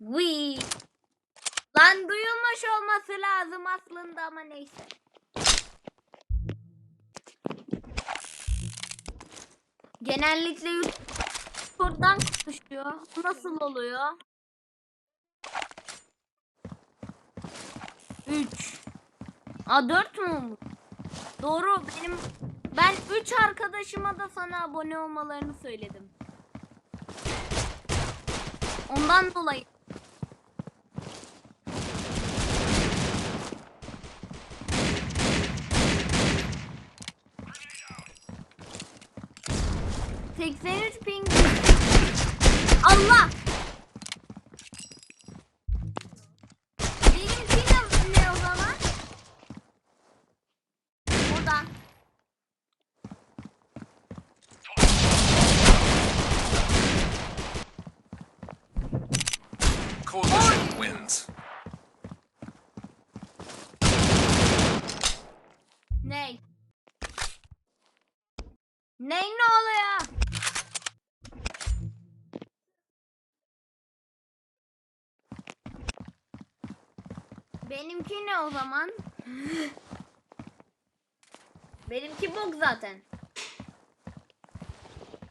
Wii. Lan duyulmuş olması lazım aslında ama neyse. Genellikle YouTube'dan düşüyor. Nasıl oluyor? 3. A 4 mü? Doğru benim ben 3 arkadaşıma da sana abone olmalarını söyledim. Ondan dolayı. Seksen üç ping. Allah! Benimki ne, ne o zaman? Burada. Wins. Ney? Ney ne oluyor? Benimki ne o zaman? Benimki bok zaten.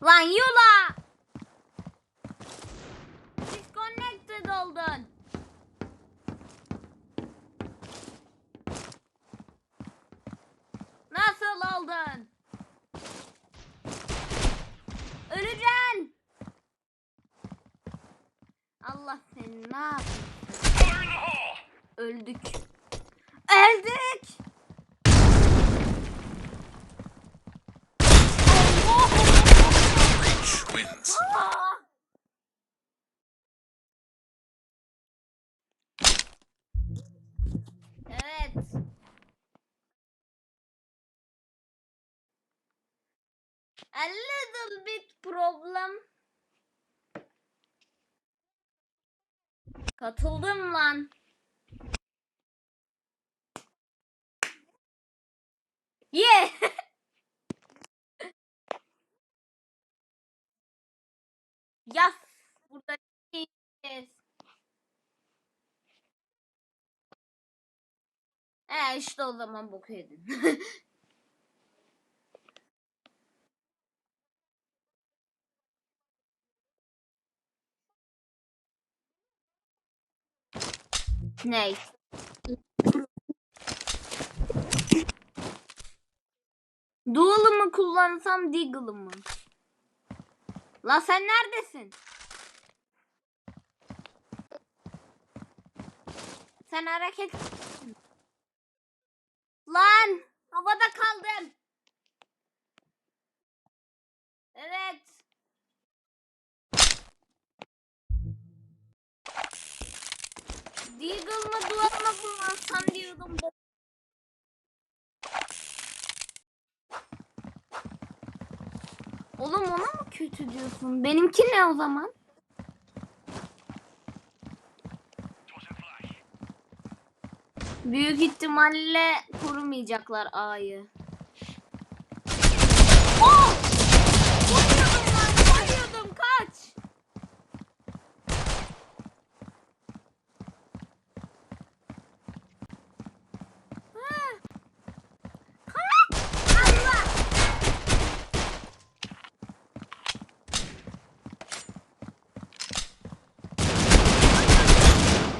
Lan Yula! Disconnected oldun. Nasıl oldun? Öleceksin. Allah seni ne yapsın? Öldük. Öldük. Aa! Evet. A little bit problem. Katıldım lan. Yeah. Yaz. Burada yiyeceğiz. E işte o zaman boku yedin. Ney? Dual'ı mı kullansam Deagle'ı mı? La sen neredesin? Sen hareket... Lan! Havada kaldım. Evet. Deagle mı mı kullansam diyordum. Oğlum ona mı kötü diyorsun? Benimki ne o zaman? Büyük ihtimalle korumayacaklar A'yı. Oh! Koruyordum lan, koruyordum kaç. Ha. Kaç! Allah!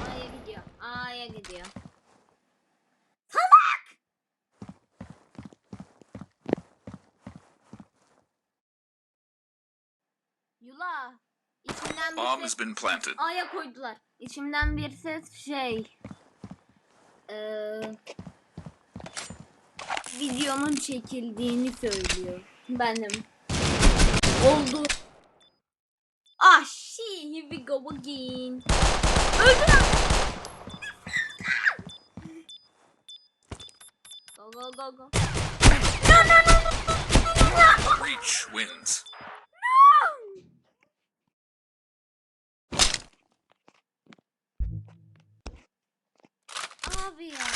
A'ya gidiyor. A'ya gidiyor. Salak! Yula. İçimden bir Bomb ses has been planted. A'ya koydular. İçimden bir ses şey. Eee videonun çekildiğini söylüyor. Benim. Oldu. Ah shit, here we go again. Öldü lan. Go go go go. No no no no. no. Reach wins. Abi ya.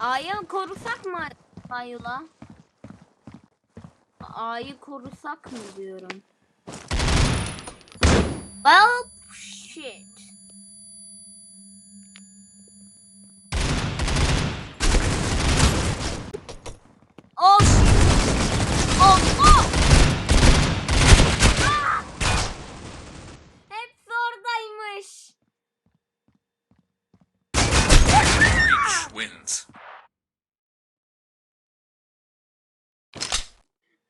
A'yı korusak mı Ayula? A'yı korusak mı diyorum. Well, shit. Oh shit. Oh, oh. Ah! Hepsi oradaymış. Breach wins.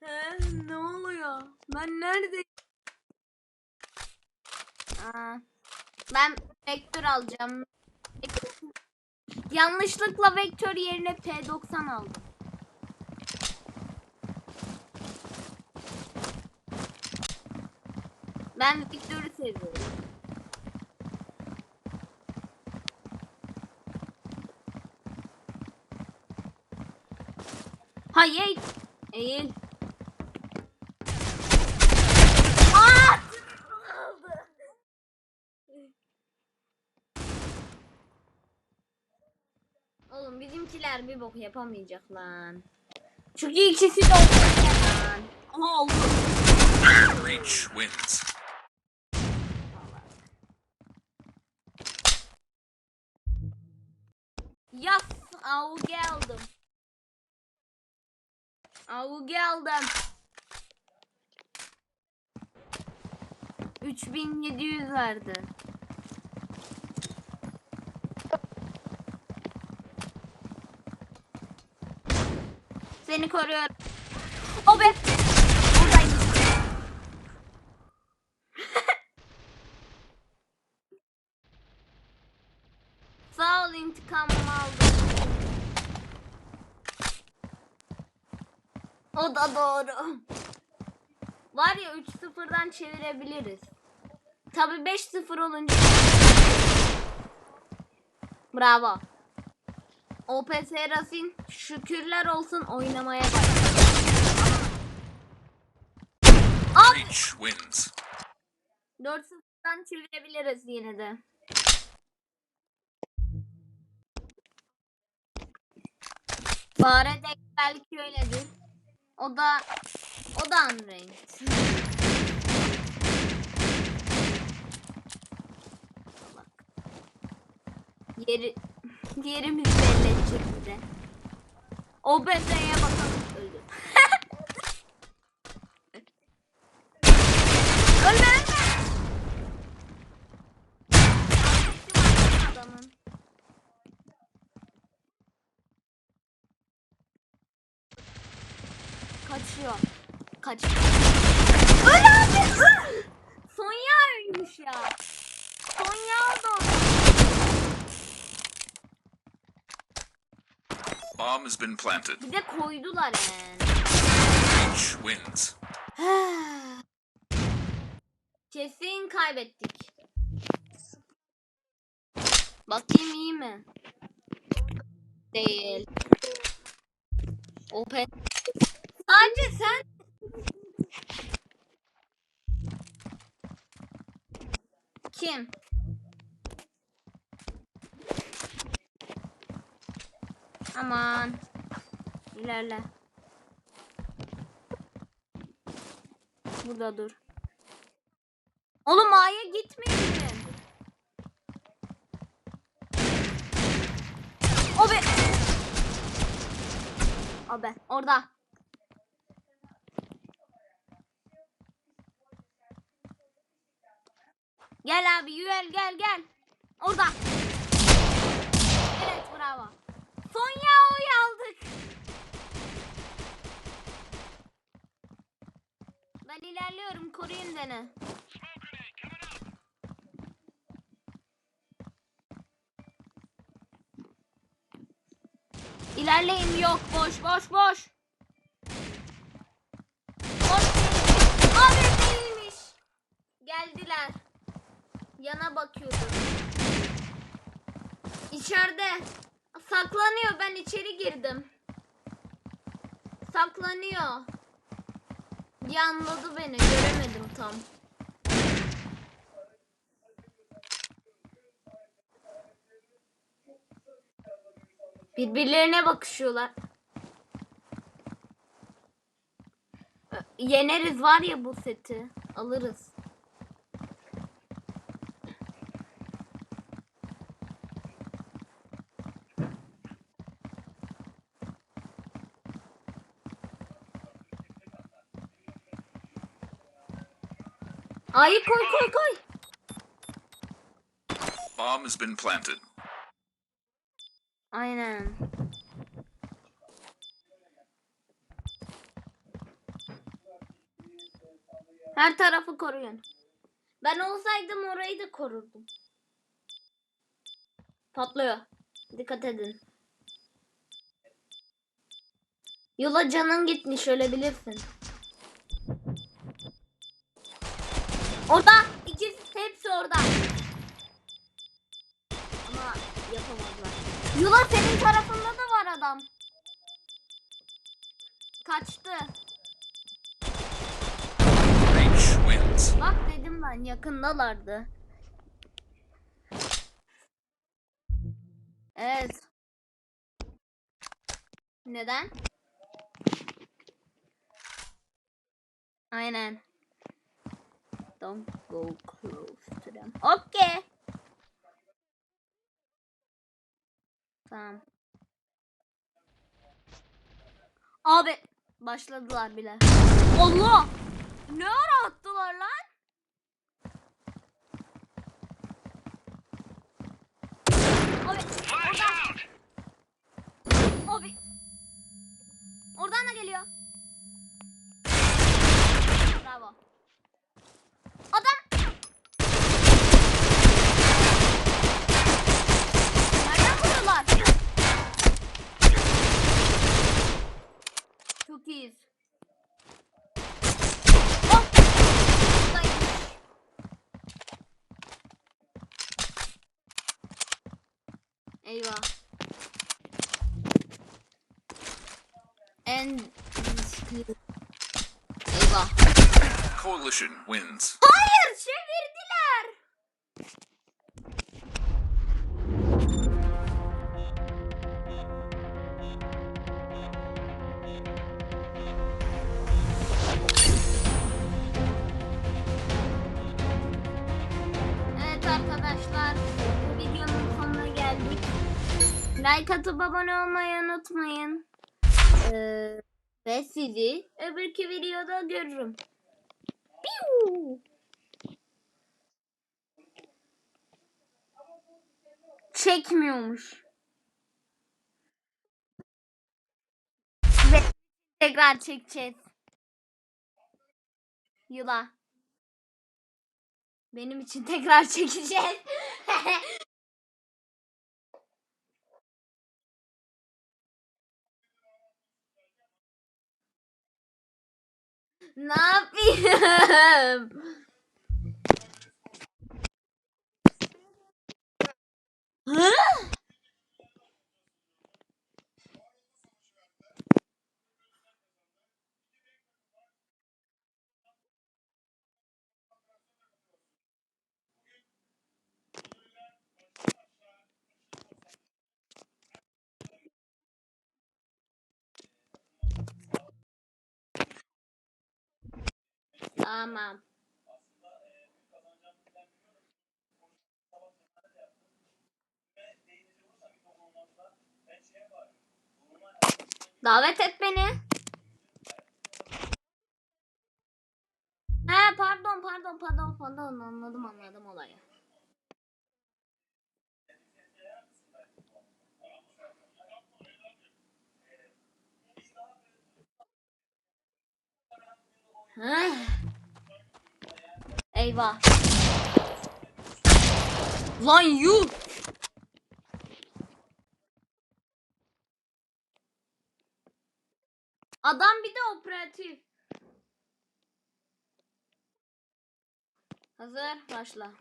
He, ne oluyor? Ben nerede? Ben vektör alacağım. Yanlışlıkla vektör yerine P90 aldım. Ben vektörü seviyorum. Hayır. Eğil. Aa! Aldı. Bizimkiler bir bok yapamayacak lan. Çünkü ikisi de olacak lan. Aha oldu. Breach wins. Yas avuge aldım. Avuge aldım. 3700 verdi. Seni koruyorum. O be. Buradaymış. Sağ ol intikamımı aldım. O da doğru. Var ya 3-0'dan çevirebiliriz. Tabi 5-0 olunca. Bravo. OPS Rasin şükürler olsun oynamaya başladı. At! Breach wins. 4-0'dan çevirebiliriz yine de. Fare de belki öyledir. O da o da unranked. Yeri yerimiz belli edecek bize. O bebeğe bakalım öldü. ölme ölme. Adamın. Kaçıyor. Kaçıyor. Öl abi. öl! Sonya ölmüş ya. Sonya oldu. Bomb has been planted. Bir de koydular yani. Breach wins. Kesin kaybettik. Bakayım iyi mi? Değil. Open. Aman. İlerle. Burada dur. Oğlum A'ya gitmeyin. O be. O be. Orada. Gel abi Yüel gel gel. Orada. Evet bravo. Son yağı aldık. Ben ilerliyorum koruyun beni. İlerleyin yok boş boş boş. Boş değil. Abi değilmiş. Geldiler. Yana bakıyordum. İçeride. Saklanıyor ben içeri girdim. Saklanıyor. Yanladı beni göremedim tam. Birbirlerine bakışıyorlar. Yeneriz var ya bu seti. Alırız. Ayı koy koy koy. Bomb has been planted. Aynen. Her tarafı koruyun. Ben olsaydım orayı da korurdum. Patlıyor. Dikkat edin. Yola canın gitmiş ölebilirsin. Orada. İkisi hepsi orada. Ama yapamadılar. Yula senin tarafında da var adam. Kaçtı. Bak dedim ben yakındalardı. Evet. Neden? Aynen. Don't go close to them. Okay. Tamam. Abi başladılar bile. Allah! Ne ara attılar lan? Abi oradan. Abi. Oradan da geliyor. Coalition wins. Hayır çevirdiler. Evet arkadaşlar bu videonun sonuna geldik. Like atıp abone olmayı unutmayın. Ee, ve sizi öbürkü videoda görürüm. Çekmiyormuş. Ve tekrar çekeceğiz. Yula. Benim için tekrar çekeceğiz. ne yapayım? Hı? Tamam. Davet et beni. He pardon pardon pardon pardon anladım anladım olayı. Heh. Eyvah. Lan yuh. Adam bir de operatif. Hazır başla.